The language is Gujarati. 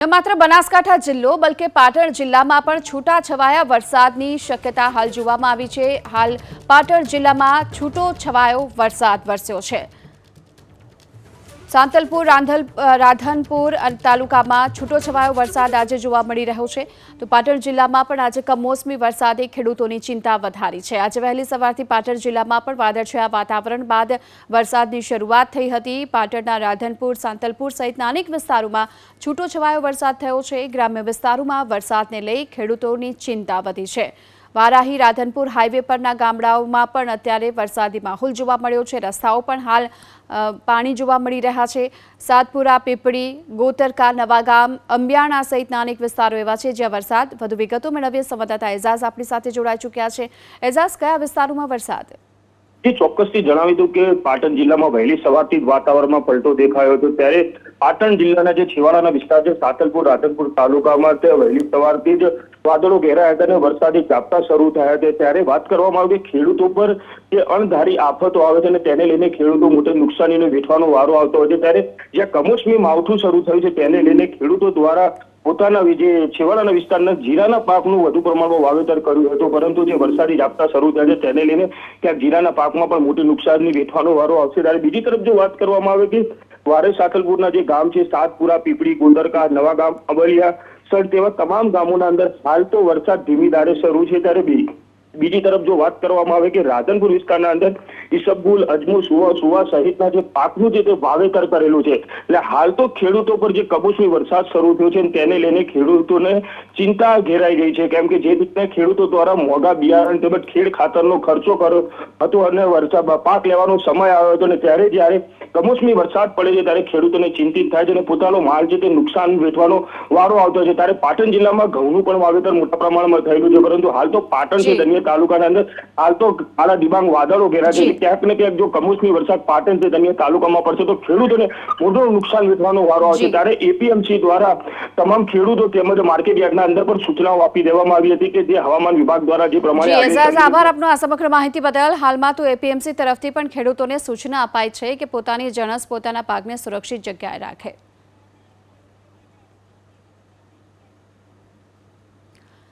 ન માત્ર બનાસકાંઠા જિલ્લો, બલકે પાટણ જિલ્લામાં પણ છૂટાછવાયા વરસાદની શક્યતા હાલ જોવામાં આવી છે. હાલ પાટણ જિલ્લામાં છૂટો છવાયો વરસાદ વરસ્યો છે. સાંતલપુર, રાંધલ રાધનપુર તાલુકામાં છૂટોછવાયો વરસાદ આજે જોવા મળી રહ્યો છે. તો પાટણ જિલ્લામાં પણ આજે કમોસમી વરસાદે ખેડૂતોની ચિંતા વધારી છે. આજે વહેલી સવારથી પાટણ જિલ્લામાં પણ વાદળછાયા વાતાવરણ બાદ વરસાદની શરૂઆત થઈ હતી. પાટણના રાધનપુર, સાંતલપુર સહિતના અનેક વિસ્તારોમાં છૂટોછવાયો વરસાદ થયો છે. ગ્રામ્ય વિસ્તારોમાં વરસાદને લઈ ખેડૂતોની ચિંતા વધી છે. વારાહી રાધનપુર હાઈવે પરના ગામડાઓમાં પણ અત્યારે વરસાદી માહોલ જોવા મળ્યો છે. રસ્તાઓ પણ હાલ પાણી જોવા મળી રહ્યા છે. સાતપુરા, પીપળી, ગોતરકા, નવાગામ અંબિયાણા સહિતના અનેક વિસ્તારો એવા છે જ્યાં વરસાદ વધુ વિગતો મેળવીએ. સંવાદદાતા એઝાઝ આપણી સાથે જોડાઈ ચૂક્યા છે. એઝાઝ, કયા વિસ્તારોમાં વરસાદ? જે, ચોક્કસથી જણાવી દઉં કે પાટણ જિલ્લામાં વહેલી સવારથી જ વાતાવરણમાં પલટો દેખાયો હતો. ત્યારે પાટણ જિલ્લાના જે છેવાડાના વિસ્તાર છે, સાતલપુર, રાધનપુર તાલુકામાં વહેલી સવારથી જ વાદળો ઘેરાયા હતા અને વરસાદી ઝાપટા શરૂ થયા હતા ત્યારે વાત કરવામાં આવી ખેડૂતો પર જે અણધારી આફતો આવે છે અને તેને લઈને ખેડૂતો મોટી નુકસાનીને વેઠવાનો વારો આવતો હોય છે. ત્યારે જ્યાં કમોસમી માવઠું શરૂ થયું છે, તેને લઈને ખેડૂતો દ્વારા પોતાના જે છેવાડાના વિસ્તારના જીરાના પાકનું વધુ પ્રમાણમાં વાવેતર કર્યું હતું. પરંતુ જે વરસાદી ઝાપટા શરૂ થયા છે, તેને લઈને ક્યાંક જીરાના પાકમાં પણ મોટી નુકસાનની વેઠવાનો વારો આવશે. ત્યારે બીજી તરફ જો વાત કરવામાં આવે કે વારે સાકલપુરના જે ગામ છે, સાતપુરા, પીપળી, ગોંદરકા, નવા ગામ અબલિયા સર તેવા તમામ ગામોના અંદર હાલ તો વરસાદ ધીમી ધારે શરૂ છે ત્યારે બીજી તરફ જો વાત કરવામાં આવે કે રાધનપુર વિસ્તારના અંદર ઈસબગુલ અજમુ સુવા સુવા સહિતના જે પાકનું જે વાવેતર કરેલું છે, એટલે હાલ તો ખેડૂતો પર જે કમોસમી વરસાદ શરૂ થયો છે તેને લઈને ખેડૂતોને ચિંતા ઘેરાઈ ગઈ છે, કેમ કે જે રીતના ખેડૂતો દ્વારા મોંઘા બિયારણ તેમજ ખેડ ખાતરનો ખર્ચો કર્યો હતો અને વરસાદ પાક લેવાનો સમય આવ્યો હતો અને ત્યારે જ્યારે કમોસમી વરસાદ પડે છે ત્યારે ખેડૂતોને ચિંતિત થાય છે અને પોતાનો માલ છે તે નુકસાન વેઠવાનો વારો આવતો છે. ત્યારે પાટણ જિલ્લામાં ઘઉંનું પણ વાવેતર મોટા પ્રમાણમાં થયેલું છે. પરંતુ હાલ તો પાટણ છે જી. ધન્ય તાલુકાના અંદર હાલ તો કાળા ડિબાંગ વાદળો ઘેરા છે. ક્યાંક ને ક્યાંક જો કમોસમી વરસાદ પાટણ છે ધન્ય તાલુકામાં પડશે તો ખેડૂતોને મોટું નુકસાન વેઠવાનો વારો આવશે. ત્યારે એપીએમસી દ્વારા તમામ ખેડૂતો તેમજ માર્કેટ યાર્ડના અંદર પણ સૂચનાઓ આપી દેવામાં આવી હતી કે જે હવામાન વિભાગ દ્વારા જે પ્રમાણે આભાર આપનો આ સમગ્ર માહિતી બદલ. હાલમાં તો એપીએમસી તરફથી પણ ખેડૂતોને સૂચના અપાઈ છે કે પોતાની જણસ પોતાના પાકને સુરક્ષિત જગ્યાએ રાખે.